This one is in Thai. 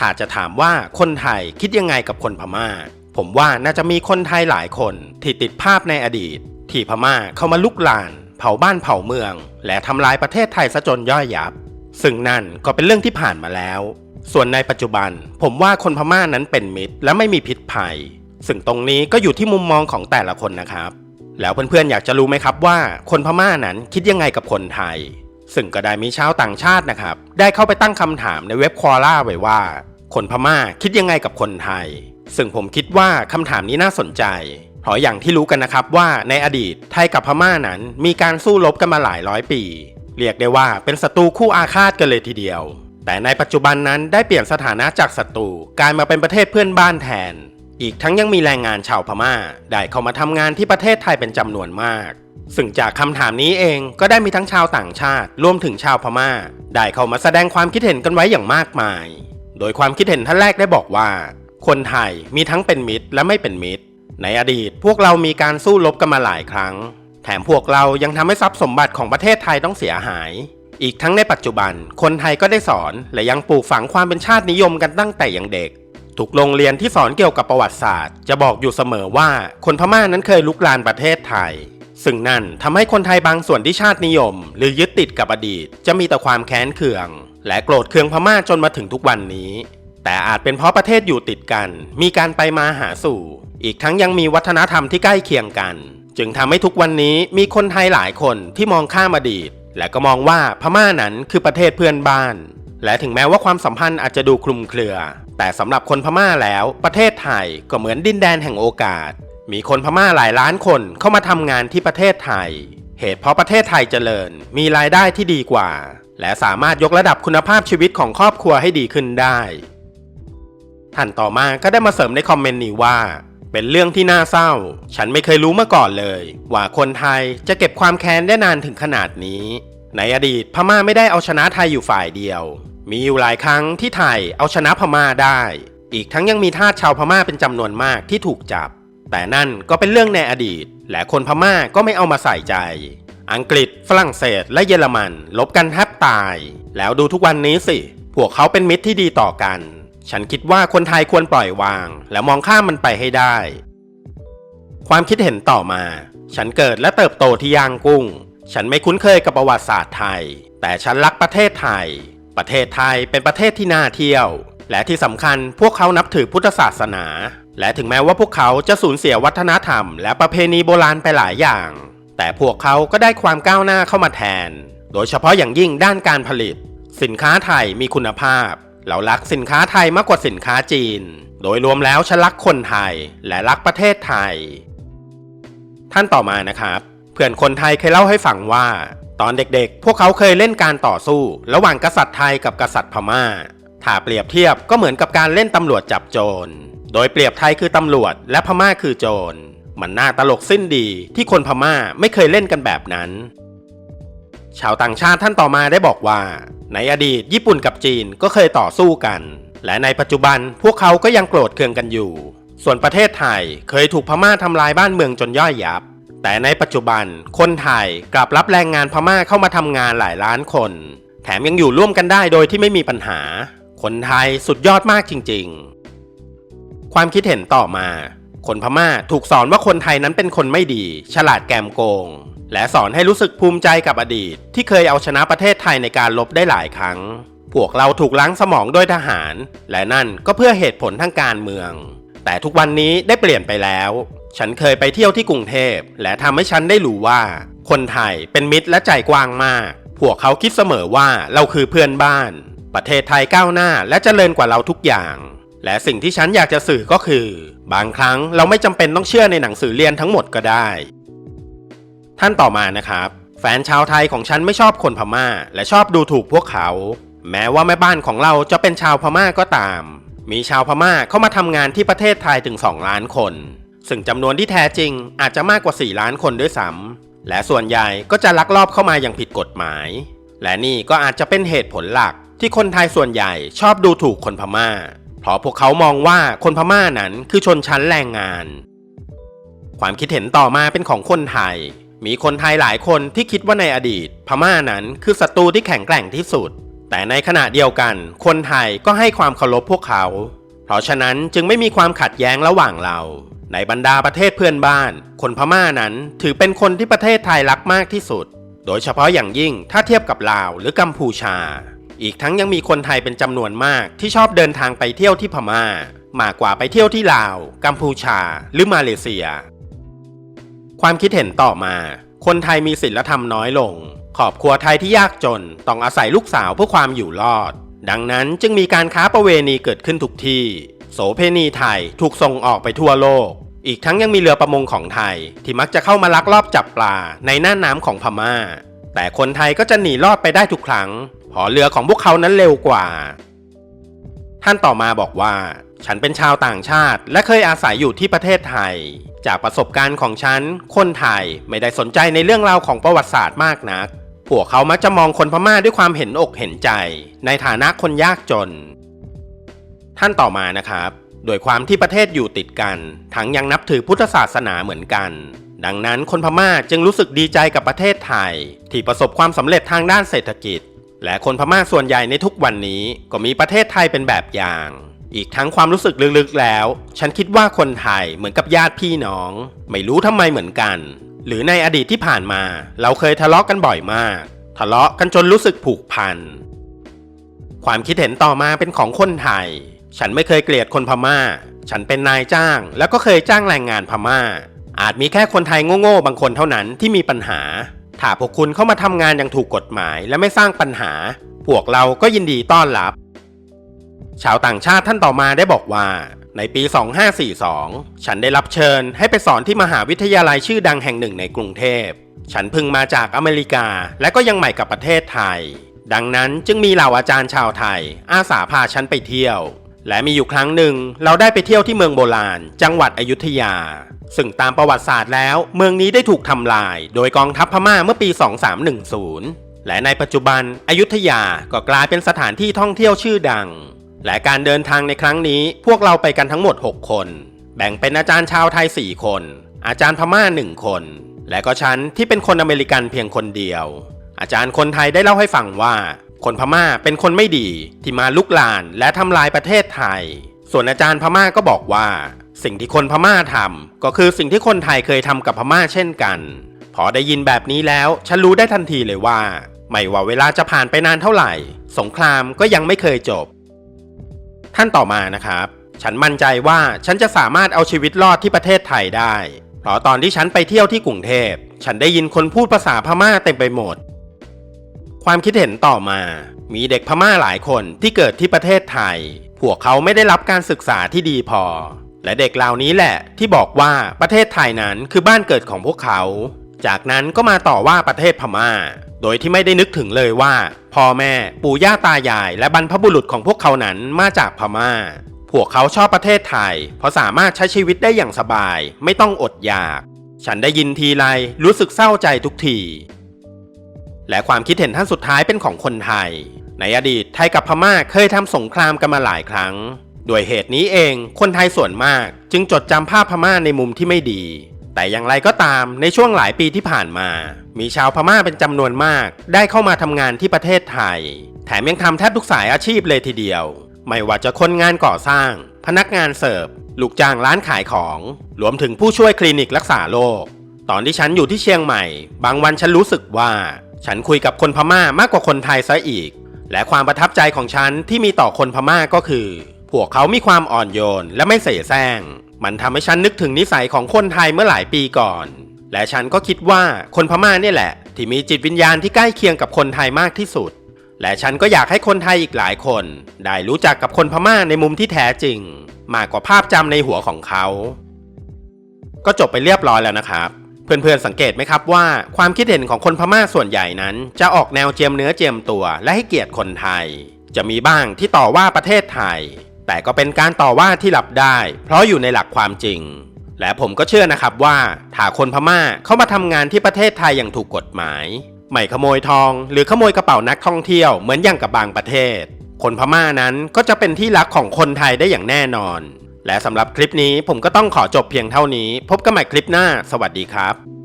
ถ้าจะถามว่าคนไทยคิดยังไงกับคนพม่า ผมว่าน่าจะมีคนไทยหลายคนที่ติดภาพในอดีต ที่พม่าเข้ามาลุกลาน เผาบ้านเผาเมือง และทำลายประเทศไทยซะจนย่อยยับ ซึ่งนั่นก็เป็นเรื่องที่ผ่านมาแล้ว ส่วนในปัจจุบัน ผมว่าคนพม่านั้นเป็นมิตร และไม่มีพิษภัย ซึ่งตรงนี้ก็อยู่ที่มุมมองของแต่ละคนนะครับ แล้วเพื่อนๆอยากจะรู้ไหมครับว่า คนพม่านั้นคิดยังไงกับคนไทยซึ่งก็ได้มีชาวต่างชาตินะครับ ได้เข้าไปตั้งคำถามในเว็บควอล่าไว้ว่า คนพม่าคิดยังไงกับคนไทย ซึ่งผมคิดว่าคำถามนี้น่าสนใจ เพราะอย่างที่รู้กันนะครับว่าในอดีตไทยกับพม่านั้นมีการสู้รบกันมาหลายร้อยปี เรียกได้ว่าเป็นศัตรูคู่อาฆาตกันเลยทีเดียว แต่ในปัจจุบันนั้นได้เปลี่ยนสถานะจากศัตรูกลายมาเป็นประเทศเพื่อนบ้านแทน อีกทั้งยังมีแรงงานชาวพม่า ได้เข้ามาทำงานที่ประเทศไทยเป็นจำนวนมากซึ่งจากคำถามนี้เองก็ได้มีทั้งชาวต่างชาติ รวมถึงชาวพม่า ได้เข้ามาแสดงความคิดเห็นกันไว้อย่างมากมาย โดยความคิดเห็นท่านแรกได้บอกว่า คนไทยมีทั้งเป็นมิตรและไม่เป็นมิตร ในอดีตพวกเรามีการสู้รบกันมาหลายครั้ง แถมพวกเรายังทำให้ทรัพย์สมบัติของประเทศไทยต้องเสียหาย อีกทั้งในปัจจุบัน คนไทยก็ได้สอนและยังปลูกฝังความเป็นชาตินิยมกันตั้งแต่ยังเด็กทุกโรงเรียนที่สอนเกี่ยวกับประวัติศาสตร์ จะบอกอยู่เสมอว่าคนพม่านั้นเคยลุกลานประเทศไทย ซึ่งนั่นทำให้คนไทยบางส่วนที่ชาตินิยม หรือยึดติดกับอดีต จะมีแต่ความแค้นเคือง และโกรธเคืองพม่าจนมาถึงทุกวันนี้ แต่อาจเป็นเพราะประเทศอยู่ติดกัน มีการไปมาหาสู่ อีกทั้งยังมีวัฒนธรรมที่ใกล้เคียงกัน จึงทำให้ทุกวันนี้มีคนไทยหลายคนที่มองข้ามอดีต และก็มองว่าพม่านั้นคือประเทศเพื่อนบ้าน และถึงแม้ว่าความสัมพันธ์อาจจะดูคลุมเครือ แต่สำหรับคนพม่าแล้วประเทศไทยก็เหมือนดินแดนแห่งโอกาส มีคนพม่าหลายล้านคนเข้ามาทำงานที่ประเทศไทย เหตุเพราะประเทศไทยเจริญ มีรายได้ที่ดีกว่า และสามารถยกระดับคุณภาพชีวิตของครอบครัวให้ดีขึ้นได้ ท่านต่อมาก็ได้มาเสริมในคอมเมนต์นี้ว่า เป็นเรื่องที่น่าเศร้า ฉันไม่เคยรู้มาก่อนเลย ว่าคนไทยจะเก็บความแค้นได้นานถึงขนาดนี้ ในอดีตพม่าไม่ได้เอาชนะไทยอยู่ฝ่ายเดียว มีอยู่หลายครั้งที่ไทยเอาชนะพม่าได้ อีกทั้งยังมีทาสชาวพม่าเป็นจำนวนมากที่ถูกจับ แต่นั่นก็เป็นเรื่องในอดีต และคนพม่าก็ไม่เอามาใส่ใจ อังกฤษ ฝรั่งเศส และเยอรมันลบกันแทบตาย แล้วดูทุกวันนี้สิ พวกเขาเป็นมิตรที่ดีต่อกัน ฉันคิดว่าคนไทยควรปล่อยวาง และมองข้ามมันไปให้ได้ ความคิดเห็นต่อมา ฉันเกิดและเติบโตที่ย่างกุ้ง ฉันไม่คุ้นเคยกับประวัติศาสตร์ไทย แต่ฉันรักประเทศไทย ประเทศไทยเป็นประเทศที่น่าเที่ยว และที่สำคัญพวกเขานับถือพุทธศาสนา และถึงแม้ว่าพวกเขาจะสูญเสียวัฒนธรรม และประเพณีโบราณไปหลายอย่าง แต่พวกเขาก็ได้ความก้าวหน้าเข้ามาแทน โดยเฉพาะอย่างยิ่งด้านการผลิต สินค้าไทยมีคุณภาพ เรารักสินค้าไทยมากกว่าสินค้าจีน โดยรวมแล้วฉันรักคนไทยและรักประเทศไทย ท่านต่อมานะครับ เพื่อนคนไทยเคยเล่าให้ฟังว่า ตอนเด็กๆ พวกเขาเคยเล่นการต่อสู้ ระหว่างกษัตริย์ไทยกับกษัตริย์พม่า ถ้าเปรียบเทียบก็เหมือนกับการเล่นตำรวจจับโจร โดยเปรียบไทยคือตำรวจและพม่าคือโจร มันน่าตลกสิ้นดีที่คนพม่าไม่เคยเล่นกันแบบนั้น ชาวต่างชาติท่านต่อมาได้บอกว่า ในอดีตญี่ปุ่นกับจีนก็เคยต่อสู้กัน และในปัจจุบันพวกเขาก็ยังโกรธเคืองกันอยู่ ส่วนประเทศไทยเคยถูกพม่าทำลายบ้านเมืองจนย่อยยับ แต่ในปัจจุบันคนไทยกลับรับแรงงานพม่าเข้ามาทำงานหลายล้านคน แถมยังอยู่ร่วมกันได้โดยที่ไม่มีปัญหา คนไทยสุดยอดมากจริง ๆ ความคิดเห็นต่อมา คนพม่าถูกสอนว่าคนไทยนั้นเป็นคนไม่ดี ฉลาดแกมโกง และสอนให้รู้สึกภูมิใจกับอดีต ที่เคยเอาชนะประเทศไทยในการลบได้หลายครั้ง พวกเราถูกล้างสมองด้วยทหาร และนั่นก็เพื่อเหตุผลทางการเมือง แต่ทุกวันนี้ได้เปลี่ยนไปแล้ว ฉันเคยไปเที่ยวที่กรุงเทพ และทำให้ฉันได้รู้ว่า คนไทยเป็นมิตรและใจกว้างมาก พวกเขาคิดเสมอว่าเราคือเพื่อนบ้าน ประเทศไทยก้าวหน้าและเจริญกว่าเราทุกอย่าง และสิ่งที่ฉันอยากจะสื่อก็คือ บางครั้งเราไม่จำเป็นต้องเชื่อในหนังสือเรียนทั้งหมดก็ได้ ท่านต่อมานะครับ แฟนชาวไทยของฉันไม่ชอบคนพม่า และชอบดูถูกพวกเขา แม้ว่าแม่บ้านของเราจะเป็นชาวพม่าก็ตาม มีชาวพม่าเข้ามาทำงานที่ประเทศไทยถึง 2 ล้านคน ซึ่งจำนวนที่แท้จริงอาจจะมากกว่า 4 ล้านคนด้วยซ้ำและส่วนใหญ่ก็จะลักลอบเข้ามาอย่างผิดกฎหมาย และนี่ก็อาจจะเป็นเหตุผลหลักที่คนไทยส่วนใหญ่ชอบดูถูกคนพม่า เพราะพวกเขามองว่าคนพม่านั้นคือชนชั้นแรงงาน ความคิดเห็นต่อมาเป็นของคนไทย มีคนไทยหลายคนที่คิดว่าในอดีต พม่านั้นคือศัตรูที่แข็งแกร่งที่สุด แต่ในขณะเดียวกัน คนไทยก็ให้ความเคารพพวกเขา เพราะฉะนั้นจึงไม่มีความขัดแย้งระหว่างเรา ในบรรดาประเทศเพื่อนบ้าน คนพม่านั้นถือเป็นคนที่ประเทศไทยรักมากที่สุด โดยเฉพาะอย่างยิ่งถ้าเทียบกับลาวหรือกัมพูชา อีกทั้งยังมีคนไทยเป็นจำนวนมากที่ชอบเดินทางไปเที่ยวที่พม่า มากกว่าไปเที่ยวที่ลาว กัมพูชา หรือมาเลเซีย ความคิดเห็นต่อมา คนไทยมีศีลธรรมน้อยลงครอบครัวไทยที่ยากจนต้องอาศัยลูกสาวเพื่อความอยู่รอด ดังนั้นจึงมีการค้าประเวณีเกิดขึ้นทุกที่ โสเพณีไทยถูกส่งออกไปทั่วโลก อีกทั้งยังมีเรือประมงของไทย ที่มักจะเข้ามาลักลอบจับปลาในหน้าน้ำของพม่า แต่คนไทยก็จะหนีรอดไปได้ทุกครั้ง เพราะเรือของพวกเขานั้นเร็วกว่า ท่านต่อมาบอกว่า ฉันเป็นชาวต่างชาติ และเคยอาศัยอยู่ที่ประเทศไทย จากประสบการณ์ของฉัน คนไทยไม่ได้สนใจในเรื่องราวของประวัติศาสตร์มากนัก พวกเขามักจะมองคนพม่าด้วยความเห็นอกเห็นใจ ในฐานะคนยากจน ท่านต่อมานะครับ โดยความที่ประเทศอยู่ติดกัน ทั้งยังนับถือพุทธศาสนาเหมือนกันดังนั้นคนพม่าจึงรู้สึกดีใจกับประเทศไทย ที่ประสบความสำเร็จทางด้านเศรษฐกิจ และคนพม่าส่วนใหญ่ในทุกวันนี้ก็มีประเทศไทยเป็นแบบอย่าง อีกทั้งความรู้สึกลึกๆแล้ว ฉันคิดว่าคนไทยเหมือนกับญาติพี่น้อง ไม่รู้ทำไมเหมือนกัน หรือในอดีตที่ผ่านมา เราเคยทะเลาะกันบ่อยมาก ทะเลาะกันจนรู้สึกผูกพัน ความคิดเห็นต่อมาเป็นของคนไทย ฉันไม่เคยเกลียดคนพม่า ฉันเป็นนายจ้าง แล้วก็เคยจ้างแรงงานพม่า อาจมีแค่คนไทยโง่ๆบางคนเท่านั้นที่มีปัญหา ถ้าพวกคุณเข้ามาทำงานอย่างถูกกฎหมายและไม่สร้างปัญหา พวกเราก็ยินดีต้อนรับ ชาวต่างชาติท่านต่อมาได้บอกว่า ในปี 2542 ฉันได้รับเชิญให้ไปสอนที่มหาวิทยาลัยชื่อดังแห่งหนึ่งในกรุงเทพ ฉันพิ่งมาจากอเมริกาและก็ยังใหม่กับประเทศไทย ดังนั้นจึงมีเหล่าอาจารย์ชาวไทย อาสาพาฉันไปเที่ยว และมีอยู่ครั้งหนึ่งเราได้ไปเที่ยวที่เมืองโบราณ จังหวัดอยุธยา ซึ่งตามประวัติศาสตร์แล้ว เมืองนี้ได้ถูกทำลาย โดยกองทัพพม่าเมื่อปี 2310 และในปัจจุบันอยุธยาก็กลายเป็นสถานที่ท่องเที่ยวชื่อดัง และการเดินทางในครั้งนี้พวกเราไปกันทั้งหมด 6 คน แบ่งเป็นอาจารย์ชาวไทย 4 คน อาจารย์พม่า 1 คน และก็ฉันที่เป็นคนอเมริกันเพียงคนเดียว อาจารย์คนไทยได้เล่าให้ฟังว่า คนพม่าเป็นคนไม่ดีที่มาลุกลานและทำลายประเทศไทย ส่วนอาจารย์พม่าก็บอกว่า สิ่งที่คนพม่าทำก็คือสิ่งที่คนไทยเคยทำกับพม่าเช่นกัน พอได้ยินแบบนี้แล้วฉันรู้ได้ทันทีเลยว่า ไม่ว่าเวลาจะผ่านไปนานเท่าไหร่ สงครามก็ยังไม่เคยจบ ท่านต่อมานะครับ ฉันมั่นใจว่าฉันจะสามารถเอาชีวิตรอดที่ประเทศไทยได้ เพราะตอนที่ฉันไปเที่ยวที่กรุงเทพ ฉันได้ยินคนพูดภาษาพม่าเต็มไปหมด ความคิดเห็นต่อมา มีเด็กพม่าหลายคนที่เกิดที่ประเทศไทย พวกเขาไม่ได้รับการศึกษาที่ดีพอ และเด็กเหล่านี้แหละที่บอกว่าประเทศไทยนั้นคือบ้านเกิดของพวกเขา จากนั้นก็มาต่อว่าประเทศพม่า โดยที่ไม่ได้นึกถึงเลยว่า พ่อแม่ปู่ย่าตายาย และบรรพบุรุษของพวกเขานั้นมาจากพม่า พวกเขาชอบประเทศไทย เพราะสามารถใช้ชีวิตได้อย่างสบาย ไม่ต้องอดอยาก ฉันได้ยินทีไรรู้สึกเศร้าใจทุกที และความคิดเห็นท่านสุดท้ายเป็นของคนไทย ในอดีตไทยกับพม่าเคยทำสงครามกันมาหลายครั้ง ด้วยเหตุนี้เองคนไทยส่วนมาก จึงจดจำภาพพม่าในมุมที่ไม่ดี แต่อย่างไรก็ตามในช่วงหลายปีที่ผ่านมา มีชาวพม่าเป็นจำนวนมาก ได้เข้ามาทำงานที่ประเทศไทย แถมยังทำแทบทุกสายอาชีพเลยทีเดียว ไม่ว่าจะคนงานก่อสร้าง พนักงานเสิร์ฟลูกจ้างร้านขายของรวมถึงผู้ช่วยคลินิกรักษาโรคตอนที่ฉันอยู่ที่เชียงใหม่ บางวันฉันรู้สึกว่า ฉันคุยกับคนพม่ามากกว่าคนไทยซะอีก และความประทับใจของฉันที่มีต่อคนพม่าก็คือ พวกเขามีความอ่อนโยนและไม่เสแสร้ง มันทำให้ฉันนึกถึงนิสัยของคนไทยเมื่อหลายปีก่อน และฉันก็คิดว่าคนพม่าเนี่ยแหละ ที่มีจิตวิญญาณที่ใกล้เคียงกับคนไทยมากที่สุด และฉันก็อยากให้คนไทยอีกหลายคน ได้รู้จักกับคนพม่าในมุมที่แท้จริง มากกว่าภาพจำในหัวของเขา ก็จบไปเรียบร้อยแล้วนะครับ เพื่อนๆสังเกตไหมครับว่าความคิดเห็นของคนพม่าส่วนใหญ่นั้น จะออกแนวเจียมเนื้อเจียมตัวและให้เกียรติคนไทย จะมีบ้างที่ต่อว่าประเทศไทย แต่ก็เป็นการต่อว่าที่รับได้ เพราะอยู่ในหลักความจริง และผมก็เชื่อนะครับว่าถ้าคนพม่าเข้ามาทำงานที่ประเทศไทยอย่างถูกกฎหมายไม่ขโมยทอง หรือขโมยกระเป๋านักท่องเที่ยวเหมือนอย่างกับบางประเทศ คนพม่านั้นก็จะเป็นที่รักของคนไทยได้อย่างแน่นอน และสำหรับคลิปนี้ผมก็ต้องขอจบเพียงเท่านี้ พบกันใหม่คลิปหน้า สวัสดีครับ